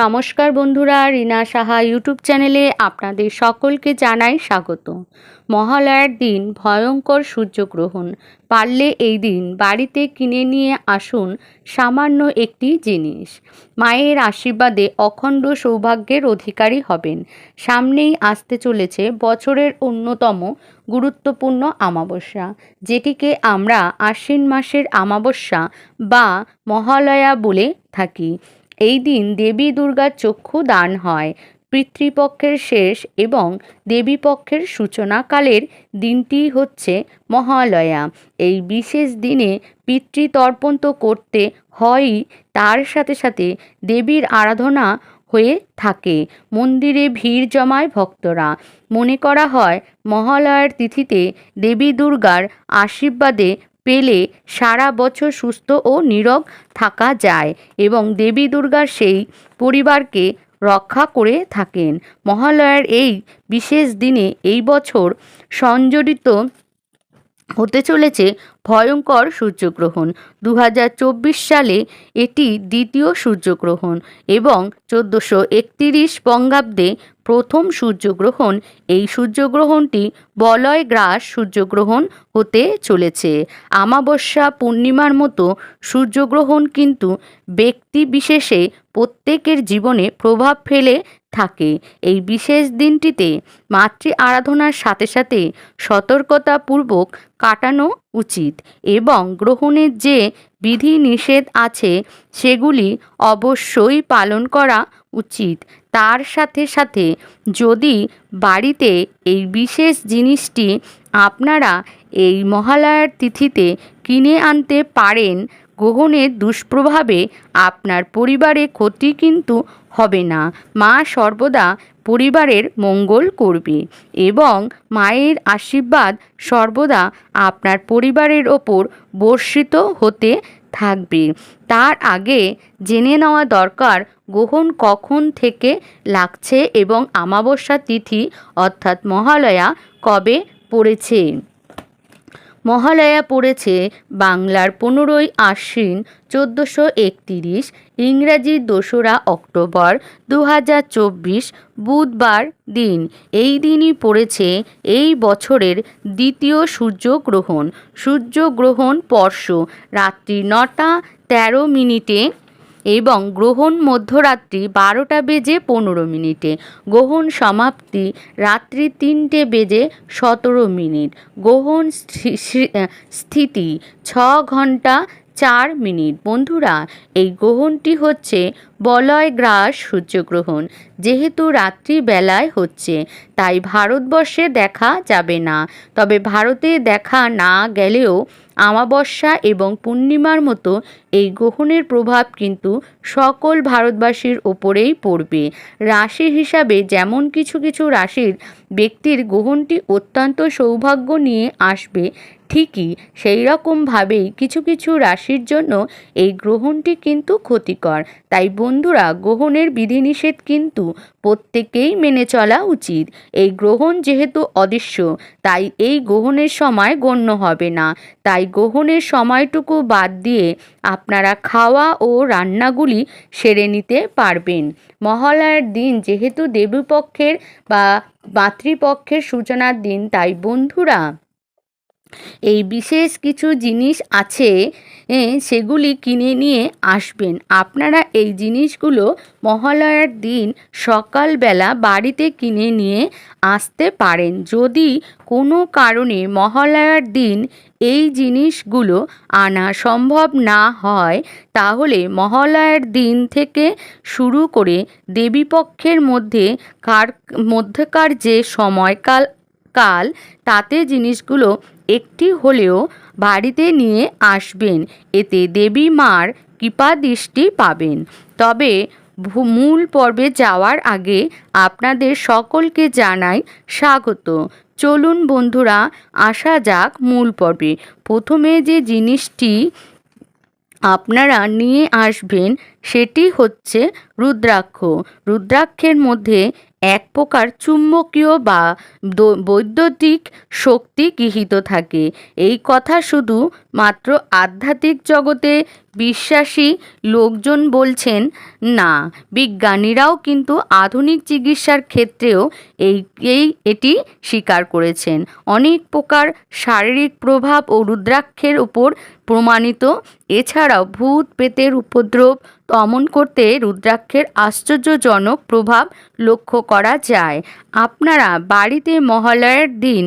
নমস্কার বন্ধুরা, রিনা সাহা ইউটিউব চ্যানেলে আপনাদের সকলকে জানাই স্বাগত। মহালয়ার দিন ভয়ঙ্কর সূর্যগ্রহণ। পারলে এই দিন বাড়িতে কিনে নিয়ে আসুন সামান্য একটি জিনিস। মায়ের আশীর্বাদে অখণ্ড সৌভাগ্যের অধিকারী হবেন। সামনেই আসতে চলেছে বছরের অন্যতম গুরুত্বপূর্ণ আমাবস্যা, যেটিকে আমরা আশ্বিন মাসের আমাবস্যা বা মহালয়া বলে থাকি। এই দিন দেবী দুর্গার চক্ষু দান হয়। পিতৃপক্ষের শেষ এবং দেবীপক্ষের সূচনাকালের দিনটি হচ্ছে মহালয়া। এই বিশেষ দিনে পিতৃতর্পণ তো করতে হয়ই, তার সাথে সাথে দেবীর আরাধনা হয়ে থাকে। মন্দিরে ভিড় জমায় ভক্তরা। মনে করা হয়, মহালয়ার তিথিতে দেবী দুর্গার আশীর্বাদে পেলে সারা বছর সুস্থ ও নীরব থাকা যায় এবং দেবী দুর্গার সেই পরিবারকে রক্ষা করে থাকেন। মহালয়ার এই বিশেষ দিনে এই বছর সংযোজিত হতে চলেছে ভয়ঙ্কর সূর্যগ্রহণ। দু হাজার চব্বিশ সালে এটি দ্বিতীয় সূর্যগ্রহণ এবং চোদ্দোশো একতিরিশ বঙ্গাব্দে প্রথম সূর্যগ্রহণ। এই সূর্যগ্রহণটি বলয় গ্রাস সূর্যগ্রহণ হতে চলেছে। আমাবস্যা পূর্ণিমার মতো সূর্যগ্রহণ কিন্তু ব্যক্তি বিশেষে প্রত্যেকের জীবনে প্রভাব ফেলে থাকে। এই বিশেষ দিনটিতে মাতৃ আরাধনার সাথে সাথে সতর্কতাপূর্বক কাটানো উচিত এবং গ্রহণের যে বিধি নিষেধ আছে সেগুলি অবশ্যই পালন করা উচিত। তার সাথে সাথে যদি বাড়িতে এই বিশেষ জিনিসটি আপনারা এই মহালয়ার তিথিতে কিনে আনতে পারেন গ্রহণের দুষ্প্রভাবে আপনার পরিবারে ক্ষতি কিন্তু হবে না। মা সর্বদা পরিবারের মঙ্গল করবে এবং মায়ের আশীর্বাদ সর্বদা আপনার পরিবারের ওপর বর্ষিত হতে থাকবে। তার আগে জেনে নেওয়া দরকার গ্রহণ কখন থেকে লাগছে এবং আমাবস্যা তিথি অর্থাৎ মহালয়া কবে পড়েছে? মহালয়া পড়েছে বাংলার পনেরোই আশ্বিন চোদ্দোশো একতিরিশ ইংরাজির দোসরা অক্টোবর দু হাজার চব্বিশ বুধবার দিন। এই দিনই পড়েছে এই বছরের দ্বিতীয় সূর্যগ্রহণ। সূর্যগ্রহণ পর্ষ রাত্রি নটা তেরো মিনিটে এবং গ্রহণ মধ্যরাত্রি বারোটা বেজে পনেরো মিনিটে। গ্রহণ সমাপ্তি রাত্রি তিনটে বেজে সতেরো মিনিট। গ্রহণ স্থিতি ছ ঘণ্টা চার মিনিট। বন্ধুরা, এই গ্রহণটি হচ্ছে বলয় গ্রাস সূর্যগ্রহণ। যেহেতু রাত্রিবেলায় হচ্ছে, তাই ভারতবর্ষে দেখা যাবে না। তবে ভারতে দেখা না গেলেও আমাবস্যা এবং পূর্ণিমার মতো এই গ্রহণের প্রভাব কিন্তু সকল ভারতবাসীর ওপরেই পড়বে। রাশি হিসাবে যেমন কিছু কিছু রাশির ব্যক্তির গ্রহণটি অত্যন্ত সৌভাগ্য নিয়ে আসবে ঠিকই সেই রকমভাবেই কিছু কিছু রাশির জন্য এই গ্রহণটি কিন্তু ক্ষতিকর। তাই বন্ধুরা, গ্রহণের বিধিনিষেধ কিন্তু প্রত্যেকেই মেনে চলা উচিত। এই গ্রহণ যেহেতু অদৃশ্য, তাই এই গ্রহণের সময় গণ্য হবে না। তাই গ্রহণের সময়টুকু বাদ দিয়ে আপনারা খাওয়া ও রান্নাগুলি সেরে নিতে পারবেন। মহালয়ার দিন যেহেতু দেবীপক্ষের বা মাতৃপক্ষের সূচনার দিন, তাই বন্ধুরা এই বিশেষ কিছু জিনিস আছে সেগুলি কিনে নিয়ে আসবেন। আপনারা এই জিনিসগুলো মহালয়ার দিন সকালবেলা বাড়িতে কিনে নিয়ে আসতে পারেন। যদি কোনো কারণে মহালয়ার দিন এই জিনিসগুলো আনা সম্ভব না হয়, তাহলে মহালয়ার দিন থেকে শুরু করে দেবীপক্ষের মধ্যে কার, মধ্যকার যে সময়কাল কাল তাতে জিনিসগুলো একটি হলেও বাড়িতে নিয়ে আসবেন। এতে দেবী মার কৃপা দৃষ্টি পাবেন। তবে মূল পর্বে যাওয়ার আগে আপনাদের সকলকে জানাই স্বাগত। চলুন বন্ধুরা, আসা যাক মূল পর্বে। প্রথমে যে জিনিসটি আপনারা নিয়ে আসবেন, সেটি হচ্ছে রুদ্রাক্ষ। রুদ্রাক্ষের মধ্যে এক প্রকার চুম্বকীয় বা বৈদ্যুতিক শক্তি গৃহীত থাকে। এই কথা শুধু মাত্র আধ্যাত্মিক জগতে বিশ্বাসী লোকজন বলছেন না। বিজ্ঞানীরাও কিন্তু আধুনিক চিকিৎসার ক্ষেত্রেও এই এই এটি স্বীকার করেছেন। অনেক প্রকার শারীরিক প্রভাব ও রুদ্রাক্ষের উপর প্রমাণিত। এছাড়াও ভূত, প্রেতের উপদ্রব দমন করতে রুদ্রাক্ষের আশ্চর্যজনক প্রভাব লক্ষ্য করা যায়। আপনারা বাড়িতে মহালয়ার দিন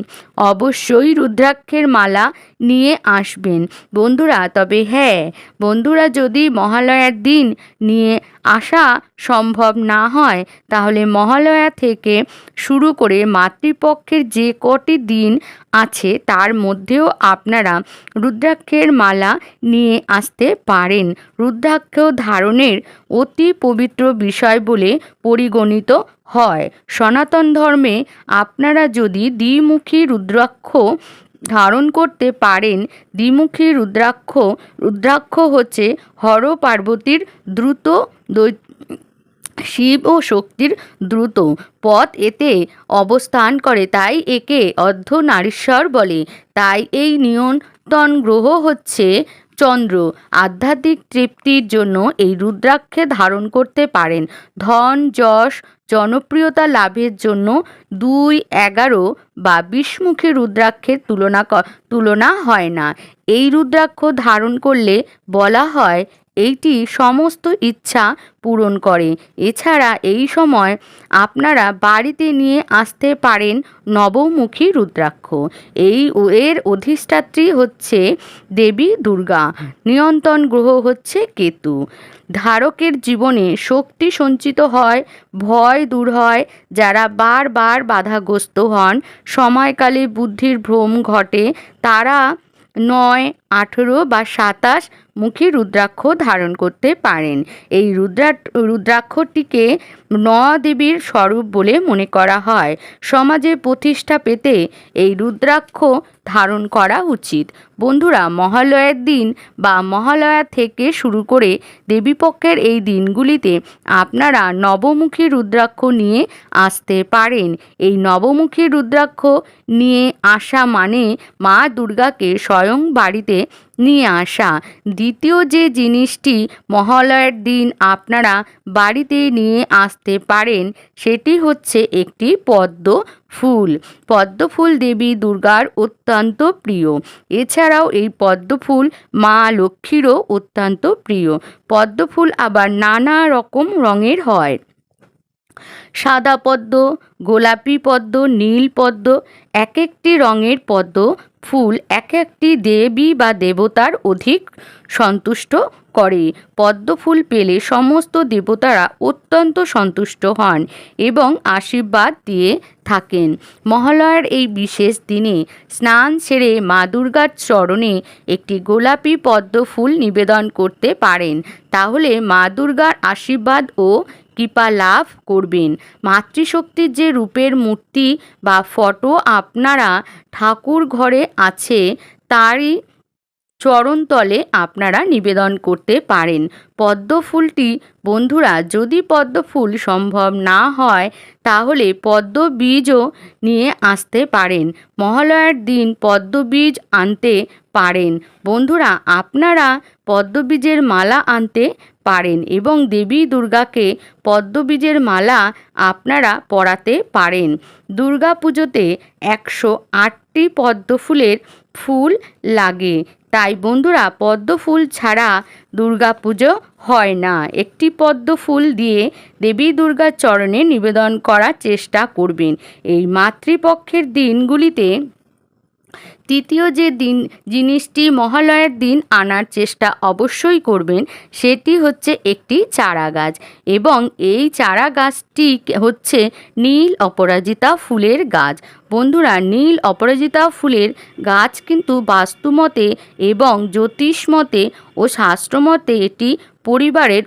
অবশ্যই রুদ্রাক্ষের মালা নিয়ে আসবেন। বন্ধুরা, তবে হ্যাঁ বন্ধুরা যদি মহালয়ার দিন নিয়ে আসা সম্ভব না হয়, তাহলে মহালয়া থেকে শুরু করে মাতৃপক্ষের যে কটি দিন আছে, তার মধ্যেও আপনারা রুদ্রাক্ষের মালা নিয়ে আসতে পারেন। রুদ্রাক্ষ ধারণের অতি পবিত্র বিষয় বলে পরিগণিত হয়। সনাতন ধর্মে আপনারা যদি দ্বিমুখী রুদ্রাক্ষ ধারণ করতে পারেন, দ্বিমুখী রুদ্রাক্ষ রুদ্রাক্ষ হচ্ছে হর পার্বতীর দ্রুত শিব ও শক্তির দ্রুত পথ এতে অবস্থান করে, তাই একে অর্ধনারীশ্বর বলে। তাই এই নিয়ন্ত্রণ গ্রহ হচ্ছে চন্দ্র। আধ্যাত্মিক তৃপ্তির জন্য এই রুদ্রাক্ষে ধারণ করতে পারেন। ধন, যশ জনপ্রিয়তা লাভের জন্য দুই এগারো বা বিশমুখী রুদ্রাক্ষের তুলনা তুলনা হয় না। এই রুদ্রাক্ষ ধারণ করলে বলা হয় এইটি সমস্ত ইচ্ছা পূরণ করে। এছাড়া এই সময় আপনারা বাড়িতে নিয়ে আসতে পারেন নবমুখী রুদ্রাক্ষ। এই এর অধিষ্ঠাত্রী হচ্ছে দেবী দুর্গা। নিয়ন্ত্রণ গ্রহ হচ্ছে কেতু। ধারকের জীবনে শক্তি সঞ্চিত হয়, ভয় দূর হয়, যারা বারবার বাধাগ্রস্ত হন। সময়কালে বুদ্ধির ভ্রম ঘটে, তারা নয় আঠেরো বা সাতাশ মুখী রুদ্রাক্ষ ধারণ করতে পারেন। এই রুদ্রা রুদ্রাক্ষটিকে ন দেবীর স্বরূপ বলে মনে করা হয়। সমাজে প্রতিষ্ঠা পেতে এই রুদ্রাক্ষ ধারণ করা উচিত। বন্ধুরা, মহালয়ার দিন বা মহালয়া থেকে শুরু করে দেবীপক্ষের এই দিনগুলিতে আপনারা নবমুখী রুদ্রাক্ষ নিয়ে আসতে পারেন। এই নবমুখী রুদ্রাক্ষ নিয়ে আসা মানে মা দুর্গাকে স্বয়ং বাড়িতে নিয়ে আসা। দ্বিতীয় যে জিনিসটি মহালয়ার দিন আপনারা বাড়িতে নিয়ে আসতে পারেন, সেটি হচ্ছে একটি পদ্ম ফুল। পদ্ম ফুল দেবী দুর্গার অত্যন্ত প্রিয়। এছাড়াও এই পদ্ম ফুল মা লক্ষ্মীরও অত্যন্ত প্রিয়। পদ্ম ফুল আবার নানা রকম রঙের হয়। সাদা পদ্ম, গোলাপি পদ্ম, নীল পদ্ম এক একটি রঙের পদ্ম ফুল এক একটি দেবী বা দেবতার অধিক সন্তুষ্ট করে। পদ্ম ফুল পেলে সমস্ত দেবতারা অত্যন্ত সন্তুষ্ট হন এবং আশীর্বাদ দিয়ে থাকেন। মহালয়ার এই বিশেষ দিনে স্নান সেরে মা দুর্গার চরণে একটি গোলাপি পদ্ম ফুল নিবেদন করতে পারেন। তাহলে মা দুর্গার আশীর্বাদ ও কৃপা লাভ করবেন। মাতৃশক্তির যে রূপের মূর্তি বা ফটো আপনারা ঠাকুর ঘরে আছে তারই চরণতলে আপনারা নিবেদন করতে পারেন। পদ্ম ফুলটি বন্ধুরা, যদি পদ্ম ফুল সম্ভব না হয়, তাহলে পদ্ম বীজও নিয়ে আসতে পারেন। মহালয়ার দিন পদ্ম বীজ আনতে পারেন। বন্ধুরা, আপনারা পদ্মবীজের মালা আনতে পারেন এবং দেবী দুর্গাকে পদ্মবীজের মালা আপনারা পরাতে পারেন। দুর্গা পুজোতে একশো আটটি পদ্ম ফুলের ফুল লাগে। তাই বন্ধুরা পদ্ম ফুল ছাড়া দুর্গা পুজো হয় না। একটি পদ্ম ফুল দিয়ে দেবী দুর্গার চরণে নিবেদন করার চেষ্টা করবেন। এই মাতৃপক্ষের দিনগুলিতে তৃতীয় যে দিন, জিনিসটি মহালয়ার দিন আনার চেষ্টা অবশ্যই করবেন, সেটি হচ্ছে একটি চারা গাছ এবং এই চারা গাছটি হচ্ছে নীল অপরাজিতা ফুলের গাছ। বন্ধুরা, নীল অপরাজিতা ফুলের গাছ কিন্তু বাস্তুমতে এবং জ্যোতিষমতে ও শাস্ত্রমতে এটি পরিবারের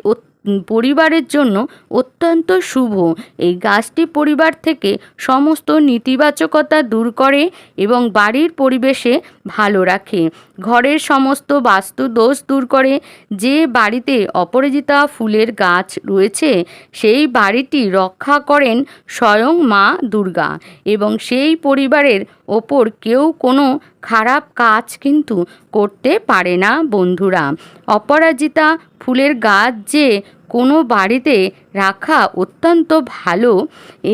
পরিবারের জন্য অত্যন্ত শুভ। এই গাছটি পরিবার থেকে সমস্ত নেতিবাচকতা দূর করে এবং বাড়ির পরিবেশে ভালো রাখে। ঘরের সমস্ত বাস্তু দোষ দূর করে। যে বাড়িতে অপরাজিতা ফুলের গাছ রয়েছে, সেই বাড়িটি রক্ষা করেন স্বয়ং মা দুর্গা এবং সেই পরিবারের ওপর কেউ কোনো খারাপ কাজ কিন্তু করতে পারে না বন্ধুরা। অপরাজিতা ফুলের গাছ যে কোনো বাড়িতে রাখা অত্যন্ত ভালো,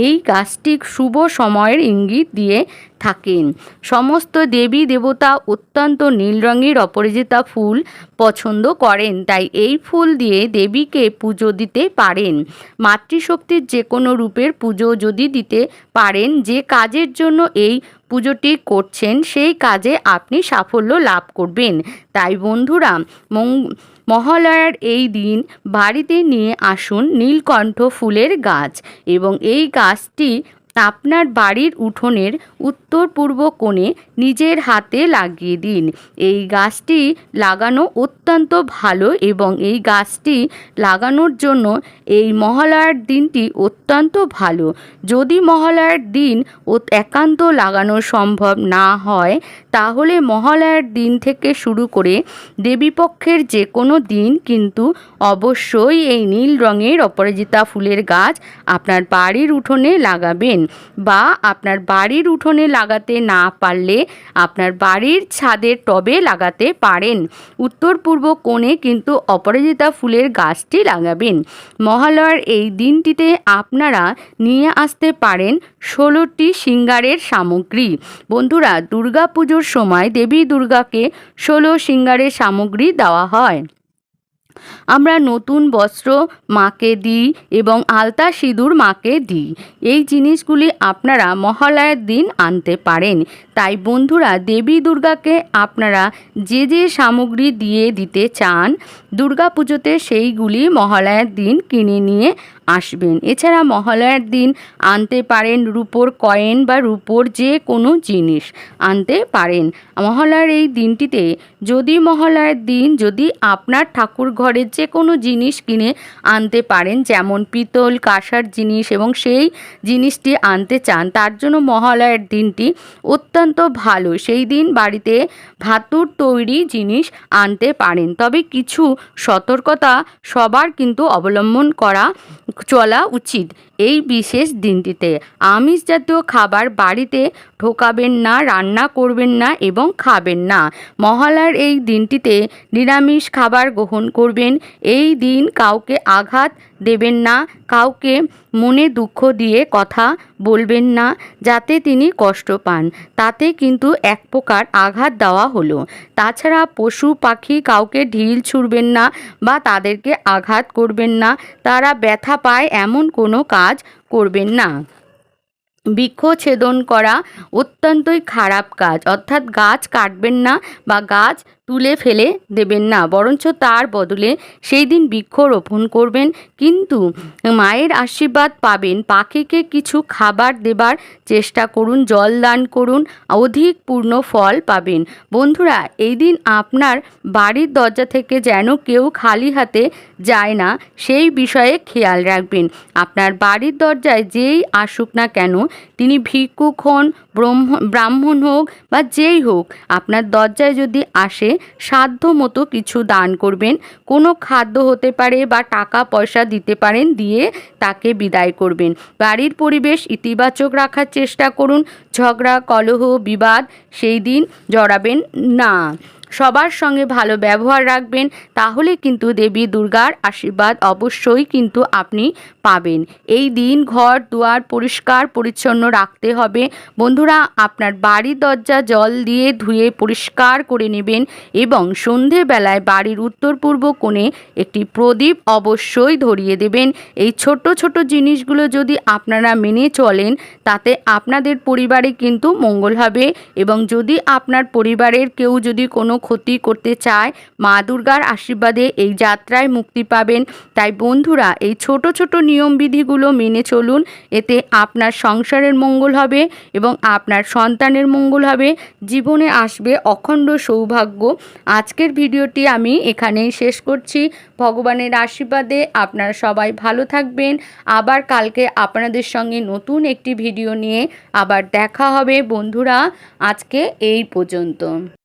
এই গাছটি শুভ সময়ের ইঙ্গিত দিয়ে থাকেন। সমস্ত দেবী দেবতা অত্যন্ত নীল রঙের অপরাজিতা ফুল পছন্দ করেন, তাই এই ফুল দিয়ে দেবীকে পুজো দিতে পারেন। মাতৃশক্তির যে কোনো রূপের পুজো যদি দিতে পারেন, যে কাজের জন্য এই পুজোটি করছেন, সেই কাজে আপনি সাফল্য লাভ করবেন। তাই বন্ধুরা মং মহালয়ার এই দিন বাড়িতে নিয়ে আসুন নীলকণ্ঠ ফুলের গাছ এবং এই গাছটি আপনার বাড়ির উঠোনের উত্তর পূর্ব কোণে নিজের হাতে লাগিয়ে দিন। এই গাছটি লাগানো অত্যন্ত ভালো এবং এই গাছটি লাগানোর জন্য এই মহালয়ার দিনটি অত্যন্ত ভালো। যদি মহালয়ার দিন ও একান্ত লাগানো সম্ভব না হয়, তাহলে মহালয়ার দিন থেকে শুরু করে দেবীপক্ষের যে কোনো দিন কিন্তু অবশ্যই এই নীল রঙের অপরাজিতা ফুলের গাছ আপনার বাড়ির উঠোনে লাগাবেন। বা আপনার বাড়ির উঠোনে লাগাতে না পারলে আপনার বাড়ির ছাদের টবে লাগাতে পারেন। উত্তর পূর্ব কোণে কিন্তু অপরাজিতা ফুলের গাছটি লাগাবেন। মহালয়ার এই দিনটিতে আপনারা নিয়ে আসতে পারেন ষোলোটি সিঙ্গারের সামগ্রী। বন্ধুরা দুর্গা পুজোর সময় দেবী দুর্গাকে ষোলো সিঙ্গারের সামগ্রী দেওয়া হয়। আমরা নতুন বস্ত্র মাকে দিই এবং আলতা সিঁদুর মাকে দিই। এই জিনিসগুলি আপনারা মহালয়ার দিন আনতে পারেন। তাই বন্ধুরা, দেবী দুর্গাকে আপনারা যে যে সামগ্রী দিয়ে দিতে চান দুর্গা পুজোতে সেইগুলি মহালয়ার দিন কিনে নিয়ে আসবেন। এছাড়া মহালয়ার দিন আনতে পারেন রূপোর কয়েন বা রূপোর যে কোনো জিনিস আনতে পারেন। মহালয়ার এই দিনটিতে যদি মহালয়ার দিন যদি আপনার ঠাকুর ঘরের যে কোনো জিনিস কিনে আনতে পারেন, যেমন পিতল, কাঁসার জিনিস এবং সেই জিনিসটি আনতে চান, তার জন্য মহালয়ার দিনটি অত্যন্ত ভালো। সেই দিন বাড়িতে ভাতুর তৈরি জিনিস আনতে পারেন। তবে কিছু সতর্কতা সবার কিন্তু অবলম্বন করা চলা উচিত। এই বিশেষ দিনটিতে আমিষ জাতীয় খাবার বাড়িতে ঢোকাবেন না, রান্না করবেন না এবং খাবেন না। মহালয়ার এই দিনটিতে নিরামিষ খাবার গ্রহণ করবেন। এই দিন কাউকে আঘাত দেবেন না, কাউকে মনে দুঃখ দিয়ে কথা বলবেন না, যাতে তিনি কষ্ট পান। তাতে কিন্তু এক প্রকার আঘাত দেওয়া হলো। তাছাড়া পশু পাখি কাউকে ঢিল ছুঁড়বেন না বা তাদেরকে আঘাত করবেন না। তারা ব্যথা পায় এমন কোনো কাজ করবেন না। বৃক্ষ ছেদন করা অত্যন্তই খারাপ কাজ। অর্থাৎ গাছ কাটবেন না বা গাছ তুলে ফেলে দেবেন না। বরঞ্চ তার বদলে সেই দিন বৃক্ষরোপণ করবেন। কিন্তু মায়ের আশীর্বাদ পাবেন। পাখিকে কিছু খাবার দেবার চেষ্টা করুন, জল দান করুন, অধিক পূর্ণ ফল পাবেন। বন্ধুরা, এই দিন আপনার বাড়ির দরজা থেকে যেন কেউ খালি হাতে যায় না, সেই বিষয়ে খেয়াল রাখবেন। আপনার বাড়ির দরজায় যেই আসুক না কেন, তিনি ভিক্ষুক হন, ব্রহ্ম, ব্রাহ্মণ হোক বা যেই হোক, আপনার দরজায় যদি আসে সাধ্য মতো কিছু দান করবেন। কোনো খাদ্য হতে পারে বা টাকা পয়সা দিতে পারেন দিয়ে তাকে বিদায় করবেন। বাড়ির পরিবেশ ইতিবাচক রাখার চেষ্টা করুন। ঝগড়া, কলহ, বিবাদ সেই দিন জড়াবেন না। সবার সঙ্গে ভালো ব্যবহার রাখবেন, তাহলে কিন্তু দেবী দুর্গার আশীর্বাদ অবশ্যই কিন্তু আপনি পাবেন। এই দিন ঘর, দুয়ার পরিষ্কার, পরিচ্ছন্ন রাখতে হবে। বন্ধুরা, আপনার বাড়ির দরজা জল দিয়ে ধুয়ে পরিষ্কার করে নেবেন এবং সন্ধেবেলায় বাড়ির উত্তর পূর্ব কোণে একটি প্রদীপ অবশ্যই ধরিয়ে দেবেন। এই ছোট ছোট জিনিসগুলো যদি আপনারা মেনে চলেন, তাতে আপনাদের পরিবারে কিন্তু মঙ্গল হবে এবং যদি আপনার পরিবারের কেউ যদি কোনো ক্ষতি করতে চায়, মা দুর্গার আশীর্বাদে এই যাত্রায় মুক্তি পাবেন। তাই বন্ধুরা, এই ছোট ছোট নিয়মবিধিগুলো মেনে চলুন। এতে আপনার সংসারের মঙ্গল হবে এবং আপনার সন্তানের মঙ্গল হবে। জীবনে আসবে অখণ্ড সৌভাগ্য। আজকের ভিডিওটি আমি এখানেই শেষ করছি। ভগবানের আশীর্বাদে আপনারা সবাই ভালো থাকবেন। আবার কালকে আপনাদের সঙ্গে নতুন একটি ভিডিও নিয়ে আবার দেখা হবে। বন্ধুরা, আজকে এই পর্যন্ত।